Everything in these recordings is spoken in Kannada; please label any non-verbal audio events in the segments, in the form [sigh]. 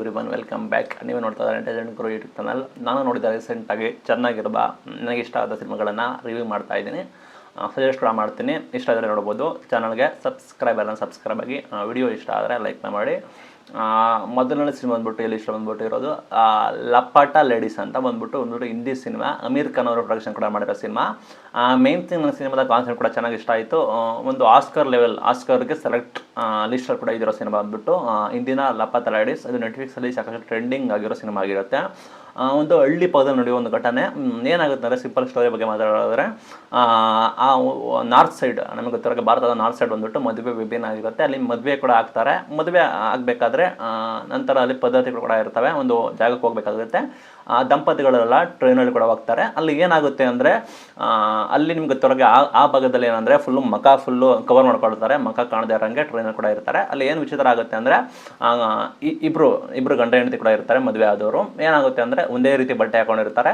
ಎವ್ರಿ ಒನ್ ವೆಲ್ಕಮ್ ಬ್ಯಾಕ್ ನೀವು ನೋಡ್ತಾ ಇದ್ದಾರೆ ಎಂಟರ್ಟೈನ್ಮೆಂಟ್ ಗುರು ಯೂಟ್ಯೂಬ್ ಚಾನಲ್ ನಾನು ನೋಡಿದ ರೀಸೆಂಟಾಗಿ ಚೆನ್ನಾಗಿರುವ, ನನಗೆ ಇಷ್ಟ ಆದ ಸಿನಿಮಾಗಳನ್ನು ರಿವ್ಯೂ ಮಾಡ್ತಾ ಇದ್ದೀನಿ. ಸಜೆಸ್ಟ್ ಕೂಡ ಮಾಡ್ತೀನಿ. ಇಷ್ಟ ಆದರೆ ನೋಡ್ಬೋದು. ಚಾನಲ್ಗೆ ಸಬ್ಸ್ಕ್ರೈಬ್ ಎಲ್ಲ ಸಬ್ಸ್ಕ್ರೈಬ್ ಆಗಿ ವಿಡಿಯೋ ಇಷ್ಟ ಆದರೆ ಲೈಕ್ ಮಾಡಿ. ಮೊದಲನೇ ಸಿನಿಮಾ ಬಂದ್ಬಿಟ್ಟು ಎಲ್ಲಿ ಇಷ್ಟ ಬಂದ್ಬಿಟ್ಟು ಇರೋದು? ಲಪಾಟ ಲೇಡೀಸ್ ಅಂತ ಬಂದ್ಬಿಟ್ಟು ಒಂದು ಹಿಂದಿ ಸಿನಿಮಾ ಅಮೀರ್ ಖಾನ್ ಅವರು ಪ್ರೊಡಕ್ಷನ್ ಕೂಡ ಮಾಡಿರೋ ಸಿನಿಮಾ ಮೇನ್ ಥಿಂಗ್ ನನ್ನ ಸಿನಿಮಾದ ಕಾನ್ಸೆಪ್ಟ್ ಕೂಡ ಚೆನ್ನಾಗಿ ಇಷ್ಟ ಆಯಿತು. ಒಂದು ಆಸ್ಕರ್ ಲೆವೆಲ್ ಆಸ್ಕರ್ಗೆ ಸೆಲೆಕ್ಟ್ ಲಿಸ್ಟಲ್ಲಿ ಕೂಡ ಇದಿರೋ ಸಿನಿಮಾ ಅಂದ್ಬಿಟ್ಟು ಇಂದಿನ ಲಪ್ಪ ತಲಾಡಿಸ್ ಅದು ನೆಟ್ಫ್ಲಿಕ್ಸಲ್ಲಿ ಸಾಕಷ್ಟು ಟ್ರೆಂಡಿಂಗ್ ಆಗಿರೋ ಸಿನಿಮಾ ಆಗಿರುತ್ತೆ. ಒಂದು ಹಳ್ಳಿ ಪದದಲ್ಲಿ ನಡೆಯುವ ಒಂದು ಘಟನೆ. ಏನಾಗುತ್ತೆ ಅಂದರೆ ಸಿಂಪಲ್ ಸ್ಟೋರಿ ಬಗ್ಗೆ ಮಾತಾಡೋದಾದ್ರೆ ಆ, ನಾರ್ತ್ ಸೈಡ್ ನಮಗೆ ಗೊತ್ತಿರೋ ಭಾರತದ ನಾರ್ತ್ ಸೈಡ್ ಬಂದ್ಬಿಟ್ಟು ಮದುವೆ ವಿಭಿನ್ನ ಆಗಿರುತ್ತೆ. ಅಲ್ಲಿ ಮದುವೆ ಕೂಡ ಆಗ್ತಾರೆ. ಮದುವೆ ಆಗಬೇಕಾದ್ರೆ ನಂತರ ಅಲ್ಲಿ ಪದ್ಧತಿಗಳು ಕೂಡ ಇರ್ತವೆ. ಒಂದು ಜಾಗಕ್ಕೆ ಹೋಗ್ಬೇಕಾಗುತ್ತೆ. ಆ ದಂಪತಿಗಳೆಲ್ಲ ಟ್ರೈನಲ್ಲಿ ಕೂಡ ಹೋಗ್ತಾರೆ. ಅಲ್ಲಿ ಏನಾಗುತ್ತೆ ಅಂದರೆ ಅಲ್ಲಿ ನಿಮ್ಗೆ ಗೊತ್ತಿರೋಗೆ ಆ ಆ ಭಾಗದಲ್ಲಿ ಏನಂದರೆ ಫುಲ್ಲು ಮಖ ಫುಲ್ಲು ಕವರ್ ಮಾಡ್ಕೊಳ್ತಾರೆ. ಮಖ ಕಾಣದೇ ಇರೋಂಗೆ ಕೂಡ ಇರ್ತಾರೆ. ಅಲ್ಲಿ ಏನು ವಿಚಿತ್ರ ಆಗುತ್ತೆ ಅಂದರೆ ಇಬ್ಬರು ಇಬ್ಬರು ಗಂಡ ಹೆಂಡತಿ ಕೂಡ ಇರ್ತಾರೆ ಮದುವೆ ಆದವರು. ಏನಾಗುತ್ತೆ ಅಂದರೆ, ಒಂದೇ ರೀತಿ ಬಟ್ಟೆ ಹಾಕೊಂಡಿರ್ತಾರೆ.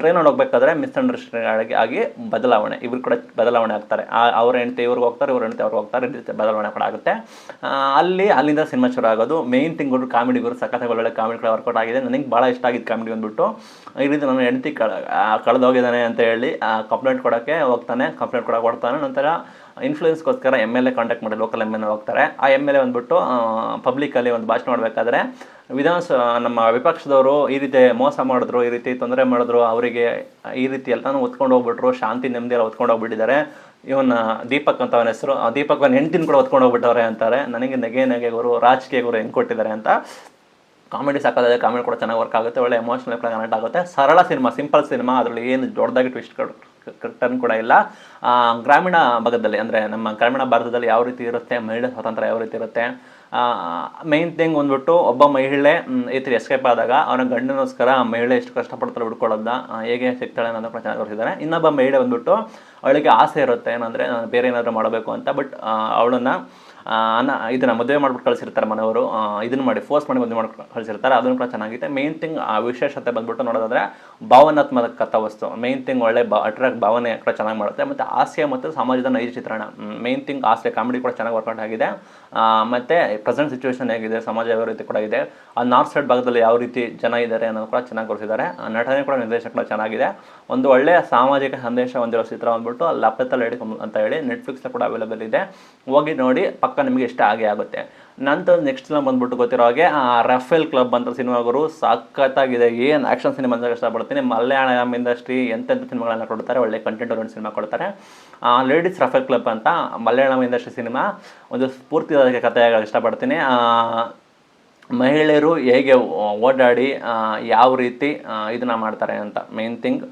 ಟ್ರೈನಲ್ಲಿ ಹೋಗ್ಬೇಕಾದ್ರೆ ಮಿಸ್ಅಂಡರ್ಸ್ಟ್ಯಾಂಡಿಂಗ್ ಆಗಿ ಬದಲಾವಣೆ ಇಬ್ರು ಕೂಡ ಬದಲಾವಣೆ ಆಗ್ತಾರೆ. ಅವ್ರ ಹೆಂಡತಿ ಇವ್ರಿಗೆ ಹೋಗ್ತಾರೆ, ಇವ್ರ ಹೆಂಡತಿ ಅವ್ರಿಗೆ ಹೋಗ್ತಾರೆ ಬದಲಾವಣೆ ಕೂಡ ಆಗುತ್ತೆ. ಅಲ್ಲಿ, ಅಲ್ಲಿಂದ ಸಿನಿಮಾ ಶುರು ಆಗೋದು. ಮೇಯ್ನ್ ಸಖತ್ ಒಳ್ಳೆ ಕಾಮಿಡಿ ಕೂಡ ವರ್ಕೌಟ್ ಆಗಿದೆ. ನನಗೆ ಭಾಳ ಇಷ್ಟ ಆಗಿದ್ದು ಕಾಮಿಡಿ ಬಂದ್ಬಿಟ್ಟು, ಈ ರೀತಿ ನನ್ನ ಹೆಂಡತಿ ಕಳ ಕಳೆದೋಗಿದ್ದಾನೆ ಅಂತ ಹೇಳಿ ಕಂಪ್ಲೇಂಟ್ ಕೊಡೋಕ್ಕೆ ಹೋಗ್ತಾನೆ ಕಂಪ್ಲೇಂಟ್ ಕೂಡ ಕೊಡ್ತಾನೆ. ನಂತರ ಇನ್ಫ್ಲೂಯೆನ್ಸ್ಗೋಸ್ಕರ ಎಂ ಎಲ್ ಎ ಕಾಂಟ್ಯಾಕ್ಟ್ ಮಾಡಿ ಲೋಕಲ್ ಎಂ ಎಲ್ ಎ ಹೋಗ್ತಾರೆ. ಆ ಎಂ ಎಲ್ ಎ ಬಂದ್ಬಿಟ್ಟು ಪಬ್ಲಿಕಲ್ಲಿ ಒಂದು ಭಾಷಣ ಮಾಡಬೇಕಾದ್ರೆ, ವಿಧಾನಸ, ನಮ್ಮ ವಿಪಕ್ಷದವರು ಈ ರೀತಿ ಮೋಸ ಮಾಡಿದ್ರು, ಈ ರೀತಿ ತೊಂದರೆ ಮಾಡಿದ್ರು, ಅವರಿಗೆ ಈ ರೀತಿ ಎಲ್ಲನೂ ಒತ್ಕೊಂಡು ಹೋಗ್ಬಿಟ್ರು, ಶಾಂತಿ, ನೆಮ್ಮದಿ ಎಲ್ಲ ಒತ್ಕೊಂಡು ಹೋಗ್ಬಿಟ್ಟಿದ್ದಾರೆ. ಇವನ್ನ ದೀಪಕ್ ಅಂತ ಅವನ ಹೆಸರು, ಆ ದೀಪಕ್ ಅವನ ಹೆಂಡತಿನ ಕೂಡ ಹೊತ್ಕೊಂಡು ಹೋಗ್ಬಿಟ್ಟವ್ರೆ ಅಂತಾರೆ. ನನಗೆ ನಗೆ ನಗೆ ಗುರು, ರಾಜಕೀಯ ಗುರು ಹೆಂಗೆ ಕೊಟ್ಟಿದ್ದಾರೆ ಅಂತ. ಕಾಮಿಡಿ ಸಾಕಾದ್ರೆ ಕಾಮಿಡಿ ಕೂಡ ಚೆನ್ನಾಗಿ ವರ್ಕ್ ಆಗುತ್ತೆ, ಒಳ್ಳೆ ಎಮೋಷನಲ್ ಕನೆಕ್ಟ್ ಆಗುತ್ತೆ. ಸರಳ ಸಿನಿಮಾ ಸಿಂಪಲ್ ಸಿನಿಮಾ, ಅದರಲ್ಲಿ ಏನು ದೊಡ್ಡದಾಗಿ ಟ್ವಿಸ್ಟ್ ಟರ್ನ್ ಕೂಡ ಇಲ್ಲ. ಗ್ರಾಮೀಣ ಭಾಗದಲ್ಲಿ ಅಂದರೆ ನಮ್ಮ ಗ್ರಾಮೀಣ ಭಾರತದಲ್ಲಿ ಯಾವ ರೀತಿ ಇರುತ್ತೆ ಮಹಿಳೆ ಸ್ವಾತಂತ್ರ್ಯ ಯಾವ ರೀತಿ ಇರುತ್ತೆ ಮೇನ್ ಥಿಂಗ್ ಬಂದ್ಬಿಟ್ಟು ಒಬ್ಬ ಮಹಿಳೆ ಈ ಥರ ಎಸ್ಕೇಪ್ ಆದಾಗ ಅವನ ಗಂಡನೋಸ್ಕರ ಮಹಿಳೆ ಎಷ್ಟು ಕಷ್ಟಪಡ್ತಾರೆ ಹುಡ್ಕೊಳ್ಳೋದನ್ನ ಆ, ಹೇಗೆ ಸಿಗ್ತಾಳೆ ಅನ್ನೋದು ಕೂಡ ಚೆನ್ನಾಗಿ ತೋರಿಸಿದ್ದಾರೆ. ಇನ್ನೊಬ್ಬ ಮಹಿಳೆ ಬಂದ್ಬಿಟ್ಟು ಅವಳಿಗೆ ಆಸೆ ಇರುತ್ತೆ ಏನಂದರೆ ನಾನು ಬೇರೆ ಏನಾದರೂ ಮಾಡಬೇಕು ಅಂತ ಬಟ್ ಅವಳನ್ನು ಅನ್ನ, ಇದನ್ನ ಮದುವೆ ಮಾಡ್ಬಿಟ್ಟು ಕಳಿಸಿರ್ತಾರೆ ಮನೆಯವರು. ಇದನ್ನು ಮಾಡಿ ಫೋರ್ಸ್ ಮಾಡಿ ಮದುವೆ ಮಾಡಿ ಕಳಿಸಿರ್ತಾರೆ. ಅದನ್ನು ಕೂಡ ಚೆನ್ನಾಗಿದೆ. ಮೇನ್ ಥಿಂಗ್ ಆ, ವಿಶೇಷತೆ ಬಂದ್ಬಿಟ್ಟು ನೋಡೋದಾದ್ರೆ, ಭಾವನಾತ್ಮಕ ಕಥಾ ವಸ್ತು. ಮೇನ್ ಥಿಂಗ್ ಒಳ್ಳೆ ಅಟ್ರಾಕ್ಟ್ ಭಾವನೆ ಕೂಡ ಚೆನ್ನಾಗಿ ಮಾಡುತ್ತೆ. ಮತ್ತು ಹಾಸ್ಯ ಮತ್ತು ಸಮಾಜದ ನೈಜ ಚಿತ್ರಣ. ಮೇನ್ ಥಿಂಗ್ ಹಾಸ್ಯ ಕಾಮಿಡಿ ಕೂಡ ಚೆನ್ನಾಗಿ ವರ್ಕೌಟ್ ಆಗಿದೆ. ಮತ್ತೆ ಪ್ರೆಸೆಂಟ್ ಸಿಚುವೇಶನ್ ಹೇಗಿದೆ, ಸಮಾಜ ಯಾವ ರೀತಿ ಕೂಡ ಇದೆ, ಆ ನಾರ್ತ್ ಸೈಡ್ ಭಾಗದಲ್ಲಿ ಯಾವ ರೀತಿ ಜನ ಇದ್ದಾರೆ ಅನ್ನೋದು ಕೂಡ ಚೆನ್ನಾಗಿ ತೋರಿಸಿದ್ದಾರೆ. ಆ, ನಟನೆ ಕೂಡ ನಿರ್ದೇಶನ ಕೂಡ ಚೆನ್ನಾಗಿದೆ. ಒಂದು ಒಳ್ಳೆಯ ಸಾಮಾಜಿಕ ಸಂದೇಶ ಹೊಂದಿರೋ ಚಿತ್ರ ಬಂದ್ಬಿಟ್ಟು ಲಪತ ಹೇಳಿ ಅಂತ ಹೇಳಿ ನೆಟ್ಫ್ಲಿಕ್ಸ್ ಕೂಡ ಅವೈಲೇಬಲ್ ಇದೆ. ಹೋಗಿ ನೋಡಿ, ಪಕ್ಕ ನಿಮಗೆ ಇಷ್ಟ ಆಗೇ ಆಗುತ್ತೆ. ನಂತರ ನೆಕ್ಸ್ಟ್ ಫಿಲ್ಮ್ ಬಂದ್ಬಿಟ್ಟು ಗೊತ್ತಿರೋ ಹಾಗೆ, ಆ ರಫೇಲ್ ಕ್ಲಬ್ ಅಂತ ಸಿನಿಮಾಗಳು ಸಖತ್ತಾಗಿದೆ. ಏನು ಆ್ಯಕ್ಷನ್ ಸಿನಿಮಾ ಅಂತ ಇಷ್ಟಪಡ್ತೀನಿ ಮಲಯಾಳಂ ಇಂಡಸ್ಟ್ರಿ ಎಂತೆಂಥ ಸಿನಿಮಾಗಳನ್ನ ಕೊಡ್ತಾರೆ, ಒಳ್ಳೆ ಕಂಟೆಂಟ್ ಓರಿಯೆಂಟ್ ಸಿನಿಮಾ ಕೊಡ್ತಾರೆ. ಲೇಡೀಸ್ ರಫೇಲ್ ಕ್ಲಬ್ ಅಂತ ಮಲಯಾಳಂ ಇಂಡಸ್ಟ್ರಿ ಸಿನಿಮಾ, ಒಂದು ಸ್ಫೂರ್ತಿದಾಯಕ ಕಥೆಯಾಗಿ ಇಷ್ಟಪಡ್ತೀನಿ. ಮಹಿಳೆಯರು ಹೇಗೆ ಓಡಾಡಿ ಯಾವ ರೀತಿ ಇದನ್ನ ಮಾಡ್ತಾರೆ ಅಂತ ಮೇನ್ ಥಿಂಗ್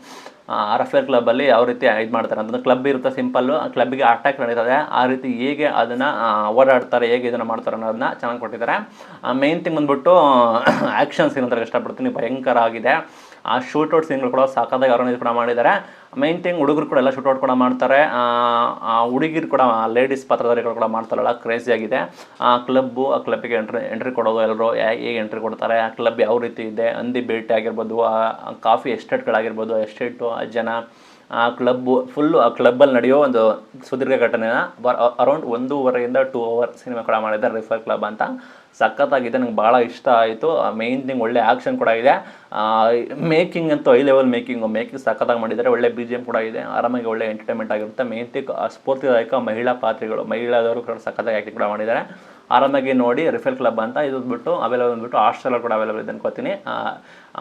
ರಫೇಲ್ ಕ್ಲಬ್ಬಲ್ಲಿ ಯಾವ ರೀತಿ ಇದು ಮಾಡ್ತಾರೆ ಅಂತಂದ್ರೆ ಕ್ಲಬ್ ಇರುತ್ತೆ ಸಿಂಪಲ್ಲು ಕ್ಲಬ್ಗೆ ಅಟ್ಯಾಕ್ ನಡೀತದೆ. ಆ ರೀತಿ ಹೇಗೆ ಅದನ್ನು ಓಡಾಡ್ತಾರೆ, ಹೇಗೆ ಇದನ್ನು ಮಾಡ್ತಾರೆ ಅನ್ನೋದನ್ನ ಚೆನ್ನಾಗಿ ಕೊಟ್ಟಿದ್ದಾರೆ. ಮೇನ್ ಥಿಂಗ್ ಬಂದ್ಬಿಟ್ಟು ಆ್ಯಕ್ಷನ್ಸ್ ಸೀನ್ ಅಂತ ಇಷ್ಟಪಡ್ತೀನಿ. ಭಯಂಕರ ಆಗಿದೆ. ಆ ಶೂಟೌಟ್ ಸೀನ್ಗಳು ಕೂಡ ಸಾಕಾದಾಗ ಆರ್ಗನೈಸ್ ಕೂಡ ಮಾಡಿದ್ದಾರೆ. ಮೈನ್ ಥಿಂಗ್ ಹುಡುಗರು ಕೂಡ ಎಲ್ಲ ಶೂಟೌಟ್ ಕೂಡ ಮಾಡ್ತಾರೆ. ಹುಡುಗಿರು ಕೂಡ ಲೇಡೀಸ್ ಪಾತ್ರಧಾರಿಗಳು ಕೂಡ ಮಾಡ್ತಾರಲ್ಲ ಕ್ರೇಜಿ ಆಗಿದೆ. ಆ ಕ್ಲಬ್ಬು ಆ ಕ್ಲಬ್ಗೆ ಎಂಟ್ರಿ ಎಂಟ್ರಿ ಕೊಡೋದು ಎಲ್ಲರೂ ಹೇಗೆ ಎಂಟ್ರಿ ಕೊಡ್ತಾರೆ, ಆ ಕ್ಲಬ್ ಯಾವ ರೀತಿ ಇದೆ, ಹಂದಿ ಬೇಟೆ ಆಗಿರ್ಬೋದು, ಆ ಕಾಫಿ ಎಸ್ಟೇಟ್ಗಳಾಗಿರ್ಬೋದು ಎಸ್ಟೇಟು ಆ ಜನ, ಆ ಕ್ಲಬ್ಬು ಫುಲ್ಲು ಆ ಕ್ಲಬ್ಬಲ್ಲಿ ನಡೆಯೋ ಒಂದು ಸುದೀರ್ಘ ಘಟನೆನ ಅರೌಂಡ್ ಒಂದೂವರೆಯಿಂದ ಟೂ ಅವರ್ ಸಿನಿಮಾ ಕೂಡ ಮಾಡಿದ್ದಾರೆ ರಿಫರ್ ಕ್ಲಬ್ ಅಂತ. ಸಖತ್ತಾಗಿದೆ ನಂಗೆ ಭಾಳ ಇಷ್ಟ ಆಯಿತು. ಮೇನ್ ಥಿಂಗ್ ಒಳ್ಳೆ ಆ್ಯಕ್ಷನ್ ಕೂಡ ಇದೆ. ಮೇಕಿಂಗ್ ಅಂತೂ ಐ ಲೆವೆಲ್ ಮೇಕಿಂಗು ಮೇಕಿಂಗ್ ಸಖತ್ತಾಗಿ ಮಾಡಿದ್ದಾರೆ. ಒಳ್ಳೆ ಬಿ ಜಿ ಎಂ ಕೂಡ ಇದೆ. ಆರಾಮಾಗಿ ಒಳ್ಳೆ ಎಂಟರ್ಟೈನ್ಮೆಂಟ್ ಆಗಿರುತ್ತೆ. ಮೇನ್ ಥಿಂಗ್ ಸ್ಫೂರ್ತಿದಾಯಕ ಮಹಿಳಾ ಪಾತ್ರಿಗಳು ಮಹಿಳೆಯವರು ಕೂಡ ಸಖತ್ತಾಗಿ ಆ್ಯಕ್ಟಿಂಗ್ ಕೂಡ ಮಾಡಿದ್ದಾರೆ. ಆರಾಮಾಗಿ ನೋಡಿ ರಿಫಲ್ ಕ್ಲಬ್ ಅಂತ ಇದು ಬಿಟ್ಟು ಅವೈಲೇಬಲ್ ಬಿಟ್ಟು ಹಾಸ್ಟೆಲ್ ಕೂಡ ಅವೈಲೇಬಲ್ ಇದೆ ಅನ್ಕೋತೀನಿ.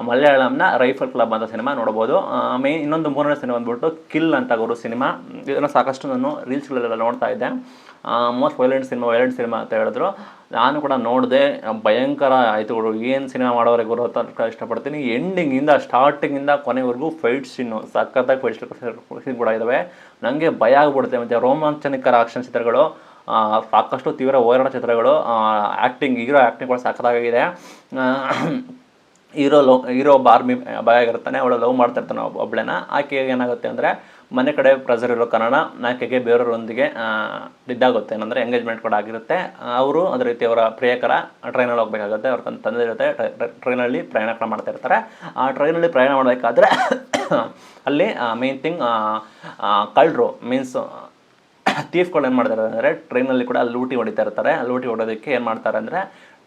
ಮಲಯಾಳಂನ ರೈಫಲ್ ಕ್ಲಬ್ ಅಂತ ಸಿನಿಮಾ ನೋಡ್ಬೋದು. ಮೇನ್ ಇನ್ನೊಂದು ಮೂರನೇ ಸಿನಿಮಾ ಬಂದ್ಬಿಟ್ಟು ಕಿಲ್ ಅಂತ ಗುರು ಸಿನಿಮಾ. ಇದನ್ನು ಸಾಕಷ್ಟು ನಾನು ರೀಲ್ಸ್ಗಳೆಲ್ಲ ನೋಡ್ತಾ ಇದ್ದೆ. Most violent cinema violent cinema ಅಂತ ಹೇಳಿದ್ರು. ನಾನು ಕೂಡ ನೋಡಿದೆ, ಭಯಂಕರ ಆಯಿತು ಏನು ಸಿನಿಮಾ ಮಾಡೋರಿಗೆ ಗುರು ಅಂತ ಇಷ್ಟಪಡ್ತೀನಿ. ಎಂಡಿಂಗಿಂದ ಸ್ಟಾರ್ಟಿಂಗಿಂದ ಕೊನೆವರೆಗೂ ಫೈಟ್ ಸೀನು ಸಖತ್ತಾಗಿ ಫೈಟ್ ಸೀನ್ ಕೂಡ ಇದ್ದಾವೆ ನನಗೆ ಭಯ ಆಗ್ಬಿಡುತ್ತೆ. ಮತ್ತು ರೋಮಾಂಚನಿಕರ ಆಕ್ಷನ್ ಚಿತ್ರಗಳು ಸಾಕಷ್ಟು ತೀವ್ರ ಹೋರಾಟ ಚಿತ್ರಗಳು ಆ್ಯಕ್ಟಿಂಗ್ ಹೀರೋ ಆ್ಯಕ್ಟಿಂಗ್ ಕೂಡ ಸಖತ್ತಾಗಿದೆ. ಹೀರೋ ಲವ್ ಹೀರೋ ಬಾರ್ಮಿ ಭಯ ಆಗಿರ್ತಾನೆ ಅವಳು ಲವ್ ಮಾಡ್ತಾ ಇರ್ತಾನೆ ಒಬ್ಬ ಆಕೆ ಏನಾಗುತ್ತೆ ಅಂದರೆ ಮನೆ ಕಡೆ ಪ್ರೆಸರ್ ಇರೋ ಕಾರಣ ನಾಯಕಿಗೆ ಬೇರೆಯವರೊಂದಿಗೆ ಇದ್ದಾಗುತ್ತೆ ಏನಂದರೆ ಎಂಗೇಜ್ಮೆಂಟ್ ಕೂಡ ಆಗಿರುತ್ತೆ. ಅವರು ಅದೇ ರೀತಿ ಅವರ ಪ್ರಿಯಕರ ಟ್ರೈನಲ್ಲಿ ಹೋಗಬೇಕಾಗುತ್ತೆ. ಅವ್ರ ತನ್ನ ತಂದೆ ಜೊತೆ ಟ್ರೈನಲ್ಲಿ ಪ್ರಯಾಣ ಕೂಡ ಮಾಡ್ತಾ ಇರ್ತಾರೆ. ಆ ಟ್ರೈನಲ್ಲಿ ಪ್ರಯಾಣ ಮಾಡಬೇಕಾದ್ರೆ [coughs] ಅಲ್ಲಿ ಮೇನ್ ಥಿಂಗ್ ಕಳ್ಳರು ಮೀನ್ಸ್ ಥೀಫ್ಗಳು ಏನು ಮಾಡ್ತಾರೆ ಅಂದರೆ ಟ್ರೈನಲ್ಲಿ ಕೂಡ ಲೂಟಿ ಹೊಡಿತಾ ಇರ್ತಾರೆ. ಲೂಟಿ ಹೊಡೋದಕ್ಕೆ ಏನು ಮಾಡ್ತಾರೆ ಅಂದರೆ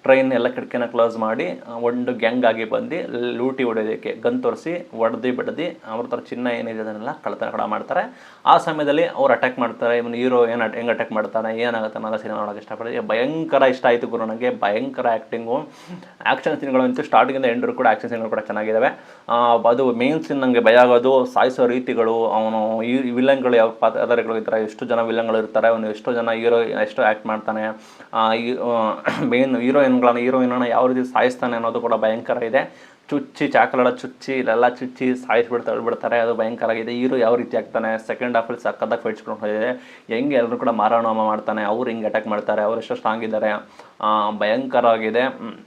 ಟ್ರೈನ್ ಎಲ್ಲ ಕಿಟಕಿನ ಕ್ಲೋಸ್ ಮಾಡಿ ಒಂದು ಗ್ಯಾಂಗ್ ಆಗಿ ಬಂದು ಲೂಟಿ ಹೊಡೆಯೋದಕ್ಕೆ ಗನ್ ತೋರಿಸಿ ಹೊಡೆದು ಬಿಡದಿ, ಅವ್ರ ಥರ ಚಿನ್ನ ಏನಿದೆ ಅದನ್ನೆಲ್ಲ ಕಳ್ತನ ಕೂಡ ಮಾಡ್ತಾರೆ. ಆ ಸಮಯದಲ್ಲಿ ಅವ್ರು ಅಟ್ಯಾಕ್ ಮಾಡ್ತಾರೆ, ಇವನು ಹೀರೋ ಏನು ಹೆಂಗೆ ಅಟ್ಯಾಕ್ ಮಾಡ್ತಾನೆ, ಏನಾಗುತ್ತೆ ಅನ್ನೋದು ಸಿನಿಮಾ ನೋಡೋಕೆ ಇಷ್ಟಪಡ್ತೀವಿ ಭಯಂಕರ ಇಷ್ಟ ಆಯಿತು ಗುರು ನನಗೆ ಭಯಂಕರ ಆ್ಯಕ್ಟಿಂಗು ಆ್ಯಕ್ಷನ್ ಸೀನ್ಗಳಂತೂ ಸ್ಟಾರ್ಟಿಂಗಿಂದ ಎಂಡ್ರು ಕೂಡ ಆ್ಯಕ್ಷನ್ ಸೀನ್ಗಳು ಕೂಡ ಚೆನ್ನಾಗಿದ್ದಾವೆ ಅದು ಮೇನ್ ಸೀನ್ ನನಗೆ ಭಯ ಆಗೋದು, ಸಾಯಿಸೋ ರೀತಿಗಳು, ಅವನು ಈ ವಿಲನ್ಗಳು ಯಾವ ಪಾತ್ರಗಳು ಇರ್ತಾರೆ ಎಷ್ಟು ಜನ ವಿಲನ್ಗಳು ಇರ್ತಾರೆ, ಅವನು ಎಷ್ಟು ಜನ ಹೀರೋ ಎಷ್ಟು ಆ್ಯಕ್ಟ್ ಮಾಡ್ತಾನೆ. ಮೇನ್ [coughs] ಹೀರೋಯಿನ್ಗಳನ್ನ ಹೀರೋಯಿನನ್ನ ಯಾವ ರೀತಿ ಸಾಯಿಸ್ತಾನೆ ಅನ್ನೋದು ಕೂಡ ಭಯಂಕರ ಇದೆ. ಚುಚ್ಚಿ ಚಾಕಲೆಲ್ಲ ಚುಚ್ಚಿ ಇಲ್ಲೆಲ್ಲ ಚುಚ್ಚಿ ಸಾಯಿಸ್ಬಿಡ್ತಾ ಬಿಡ್ತಾರೆ ಅದು ಭಯಂಕರ ಆಗಿದೆ. ಹೀರೋ ಯಾವ ರೀತಿ ಆಗ್ತಾನೆ? ಸೆಕೆಂಡ್ ಹಾಫಲ್ಲಿ ಸಕ್ಕದಾಗ ಫೈಟ್ಸ್ಕೊಂಡು ಹೋಗಿದೆ ಹೆಂಗೆ ಎಲ್ಲರೂ ಕೂಡ ಮಾರಾಣೋಮ ಮಾಡ್ತಾನೆ? ಅವ್ರು ಹಿಂಗೆ ಅಟ್ಯಾಕ್ ಮಾಡ್ತಾರೆ. ಅವ್ರು ಎಷ್ಟು ಸ್ಟ್ರಾಂಗ್ ಇದ್ದಾರೆ. ಆ, ಭಯಂಕರ ಆಗಿದೆ ಹ್ಮ್. ಆ,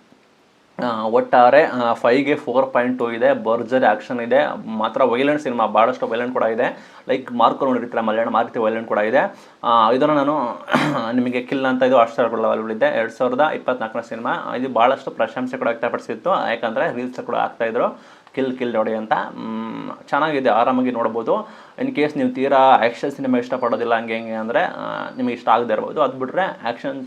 ಒಟ್ಟಾರೆ ಫೈವ್ಗೆ ಫೋರ್ ಪಾಯಿಂಟ್ ಟು ಇದೆ ಬರ್ಜರಿ ಆ್ಯಕ್ಷನ್ ಇದೆ. ಮಾತ್ರ ವೈಲೆಂಟ್ ಸಿನಿಮಾ ಭಾಳಷ್ಟು ವೈಲೆಂಟ್ ಕೂಡ ಇದೆ. ಲೈಕ್ ಮಾರ್ಕ್ ನೋಡಿರ್ತಾರೆ ಮಲಯಾಳಂ ಆ ವೈಲೆಂಟ್ ಕೂಡ ಇದೆ. ಇದನ್ನು ನಾನು [clears throat] ನಿಮಗೆ ಕಿಲ್ ಅಂತ ಇದು ಹಾಟ್ಸ್ಟಾರ್ ಇದೆ ಎರಡು ಸಾವಿರದ ಇಪ್ಪತ್ನಾಲ್ಕನೇ ಸಿನಿಮಾ ಇದು ಭಾಳಷ್ಟು ಪ್ರಶಂಸೆ ಕೂಡ ವ್ಯಕ್ತಪಡಿಸಿತ್ತು. ಯಾಕಂದರೆ ರೀಲ್ಸ್ ಕೂಡ ಆಗ್ತಾಯಿದ್ರು ಕಿಲ್ ಕಿಲ್ ನೋಡಿ ಅಂತ ಚೆನ್ನಾಗಿದೆ, ಆರಾಮಾಗಿ ನೋಡ್ಬೋದು. ಇನ್ ಕೇಸ್ ನೀವು ತೀರಾ ಆ್ಯಕ್ಷನ್ ಸಿನಿಮಾ ಇಷ್ಟಪಡೋದಿಲ್ಲ ಹಂಗೆ ಹೆಂಗೆ ಅಂದರೆ ನಿಮಗೆ ಇಷ್ಟ ಆಗದೆ ಇರ್ಬೋದು. ಅದು ಬಿಟ್ಟರೆ ಆ್ಯಕ್ಷನ್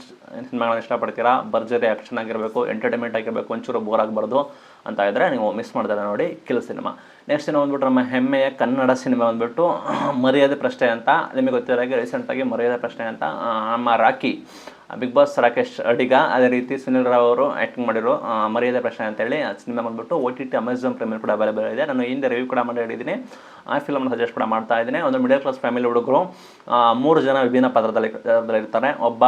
ಸಿನಿಮಾಗಳನ್ನ ಇಷ್ಟಪಡ್ತೀರಾ ಭರ್ಜರಿ ಆ್ಯಕ್ಷನ್ ಆಗಿರಬೇಕು ಎಂಟರ್ಟೈನ್ಮೆಂಟ್ ಆಗಿರಬೇಕು, ಒಂಚೂರು ಬೋರ್ ಆಗಬಾರ್ದು ಅಂತ ಇದ್ದರೆ ನೀವು ಮಿಸ್ ಮಾಡ್ತಾರೆ ನೋಡಿ ಕಿಲ್ ಸಿನಿಮಾ ನೆಕ್ಸ್ಟ್ ಸಿನಿಮಾ ಬಂದ್ಬಿಟ್ಟು ನಮ್ಮ ಹೆಮ್ಮೆಯ ಕನ್ನಡ ಸಿನಿಮಾ ಬಂದ್ಬಿಟ್ಟು, [clears throat] ಮರ್ಯಾದೆ ಪ್ರಶ್ನೆ ಅಂತ, ನಿಮಗೆ ಗೊತ್ತಿರೋ ಹಾಗೆ ರೀಸೆಂಟಾಗಿ ಮರ್ಯಾದೆ ಪ್ರಶ್ನೆ ಅಂತ ನಮ್ಮ Rocky Bigg Boss Rakesh Adiga, ಅದೇ ರೀತಿ ಸುನಿಲ್ ರಾವ್ ಅವರು ಆ್ಯಕ್ಟಿಂಗ್ ಮಾಡಿರೋ ಮರ್ಯಾದೆ ಪ್ರಶ್ನೆ ಅಂತೇಳಿ ಸಿನಿಮಾ ಬಂದ್ಬಿಟ್ಟು O T T Amazon premiere ಕೂಡ ಅವೈಲೇಬಲ್ ಇದೆ. ನಾನು ಹಿಂದೆ ರಿವ್ಯೂ ಕೂಡ ಮಾಡಿ ಹೇಳಿದ್ದೀನಿ. ಆ ಫಿಲಮ್ನ ಸಜೆಸ್ಟ್ ಕೂಡ ಮಾಡ್ತಾ ಇದ್ದೀನಿ. ಒಂದು ಮಿಡಲ್ ಕ್ಲಾಸ್ ಫ್ಯಾಮಿಲಿ ಹುಡುಗರು ಮೂರು ಜನ ವಿಭಿನ್ನ ಪಾತ್ರದಲ್ಲಿ ಇರ್ತಾರೆ. ಒಬ್ಬ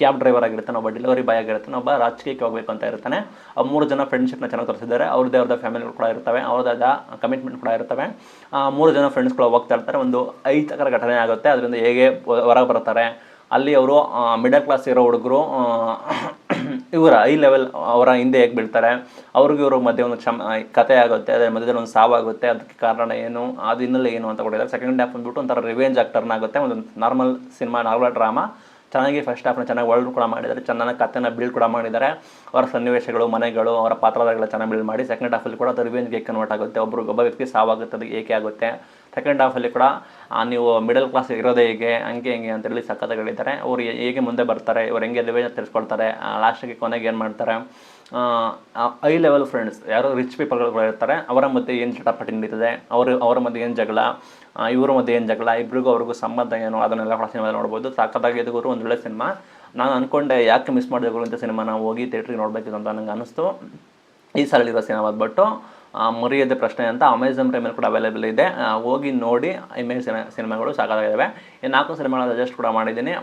ಕ್ಯಾಬ್ ಡ್ರೈವರ್ ಆಗಿರ್ತಾನೆ, ಒಬ್ಬ ಡೆಲಿವರಿ ಬಾಯ್ ಆಗಿರ್ತಾನೆ, ಒಬ್ಬ ರಾಜಕೀಯಕ್ಕೆ ಹೋಗಬೇಕು ಅಂತ ಇರ್ತಾನೆ. ಆ ಮೂರು ಜನ ಫ್ರೆಂಡ್ಶಿಪ್ನ ಚೆನ್ನಾಗಿ ತೋರಿಸಿದ್ದಾರೆ. ಅವ್ರದ್ದೇ ಅವ್ರದ್ದ ಫ್ಯಾಮಿಲಿಗಳು ಕೂಡ ಇರ್ತವೆ. ಅವ್ರದ್ದಾದ ಕಮಿಟ್ಮೆಂಟ್ ಕೂಡ ಇರ್ತವೆ. ಮೂರು ಜನ ಫ್ರೆಂಡ್ಸ್ಗಳು ಹೋಗ್ತಾ ಇರ್ತಾರೆ. ಒಂದು ಐತಕರ ಘಟನೆ ಆಗುತ್ತೆ. ಅದರಿಂದ ಹೇಗೆ ಹೊರಗೆ ಬರ್ತಾರೆ ಅಲ್ಲಿ ಅವರು ಮಿಡಲ್ ಕ್ಲಾಸ್ ಇರೋ ಹುಡುಗರು ಇವರ ಐ ಲೆವೆಲ್ ಅವರ ಹಿಂದೆ ಹೇಗೆ ಬೀಳ್ತಾರೆ, ಅವ್ರಿಗೂ ಇವ್ರ ಮಧ್ಯೆ ಒಂದು ಕ್ಷಮ ಕತೆ ಆಗುತ್ತೆ, ಅದರ ಮಧ್ಯದಲ್ಲಿ ಒಂದು ಸಾವಾಗುತ್ತೆ, ಅದಕ್ಕೆ ಕಾರಣ ಏನು ಅದು ಹಿನ್ನೆಲೆ ಏನು ಅಂತ ಕೊಟ್ಟಿದ್ದಾರೆ ಸೆಕೆಂಡ್ ಹಾಫ್ ಬಂದ್ಬಿಟ್ಟು ಒಂಥರ ರಿವೆಂಜ್ ಆಕ್ಟರ್ನ ಟರ್ನ್ ಆಗುತ್ತೆ ಒಂದು ನಾರ್ಮಲ್ ಸಿನಿಮಾ ನಾರ್ಮಲ್ ಡ್ರಾಮಾ ಚೆನ್ನಾಗಿ ಫಸ್ಟ್ ಹಾಫ್ನ ಚೆನ್ನಾಗಿ ವರ್ಲ್ಡ್ ಕೂಡ ಮಾಡಿದ್ದಾರೆ ಚೆನ್ನಾಗಿ ಕಥೆನ ಬಿಲ್ಡ್ ಕೂಡ ಮಾಡಿದ್ದಾರೆ. ಅವರ ಸನ್ನಿವೇಶಗಳು, ಮನೆಗಳು, ಅವರ ಪಾತ್ರಗಳೆಲ್ಲ ಚೆನ್ನಾಗಿ ಬಿಲ್ಡ್ ಮಾಡಿ ಸೆಕೆಂಡ್ ಹಾಫಲ್ಲಿ ಕೂಡ ಅದು ರಿವೆಂಜ್ಗೆ ಕನ್ವರ್ಟ್ ಆಗುತ್ತೆ. ಒಬ್ಬರು ಒಬ್ಬ ವ್ಯಕ್ತಿ ಸಾವಾಗುತ್ತೆ, ಅದು ಏಕೆ ಆಗುತ್ತೆ ಸೆಕೆಂಡ್ ಹಾಫಲ್ಲಿ ಕೂಡ ನೀವು ಮಿಡಲ್ ಕ್ಲಾಸ್ ಇರೋದೇ ಹೇಗೆ, ಹಂಗೆ ಹಿಂಗೆ ಅಂತೇಳಿ ಸಖತ್ತಾಗಿ ಹೇಳಿದ್ದಾರೆ ಅವ್ರು ಹೇಗೆ ಮುಂದೆ ಬರ್ತಾರೆ, ಇವ್ರು ಹೆಂಗೆ ರಿವೆಂಜ್ ತಿಳಿಸ್ಕೊಳ್ತಾರೆ ಲಾಸ್ಟಿಗೆ ಕೊನೆಗೆ ಏನು ಮಾಡ್ತಾರೆ ಐ ಲೆವೆಲ್ ಫ್ರೆಂಡ್ಸ್ ಯಾರು ರಿಚ್ ಪೀಪಲ್ಗಳು ಇರ್ತಾರೆ, ಅವರ ಮಧ್ಯೆ ಏನು ಚಟಾಪಟಿ ನಡೀತದೆ, ಅವರು, ಅವರ ಮಧ್ಯೆ ಏನು ಜಗಳ ಇವರ ಮಧ್ಯೆ ಏನು ಜಗಳ ಇಬ್ಬರಿಗೂ ಅವ್ರಿಗೂ ಸಂಬಂಧ ಏನು, ಅದನ್ನೆಲ್ಲ ಕೂಡ ಸಿನಿಮಾ ನೋಡ್ಬೋದು. ಸಾಕತ್ತಾಗಿ ಇದು ಒಂದು ಒಳ್ಳೆ ಸಿನಿಮಾ ನಾನು ಅಂದ್ಕೊಂಡೆ ಯಾಕೆ ಮಿಸ್ ಮಾಡಿದೆ ಅಂತ ಸಿನಿಮಾ ನಾವು ಹೋಗಿ ಥಿಯೇಟ್ರಿಗೆ ನೋಡಬೇಕಿತ್ತು ಅಂತ ನನಗೆ ಅನಿಸ್ತು ಈ ಸಾಲಿರೋ ಸಿನಿಮಾ ಬಂದ್ಬಿಟ್ಟು ಮರ್ಯಾದೆ ಪ್ರಶ್ನೆ ಅಂತ ಅಮೆಝಾನ್ ಪ್ರೈಮಲ್ಲಿ ಕೂಡ ಅವೈಲೇಬಲ್ ಇದೆ. ಹೋಗಿ ನೋಡಿ ಇಮೇಜ್ ಸಿನಿಮಾಗಳು ಸಾಕಾಗಿದ್ದಾವೆ ಈ ನಾಲ್ಕು ಸಿನಿಮಾಗಳ ಸಜೆಸ್ಟ್ ಕೂಡ ಮಾಡಿದ್ದೀನಿ.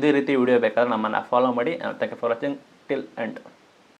ಇದೇ ರೀತಿ ವಿಡಿಯೋ ಬೇಕಾದ್ರೆ ನಮ್ಮನ್ನು ಫಾಲೋ ಮಾಡಿ. Thank you for watching till end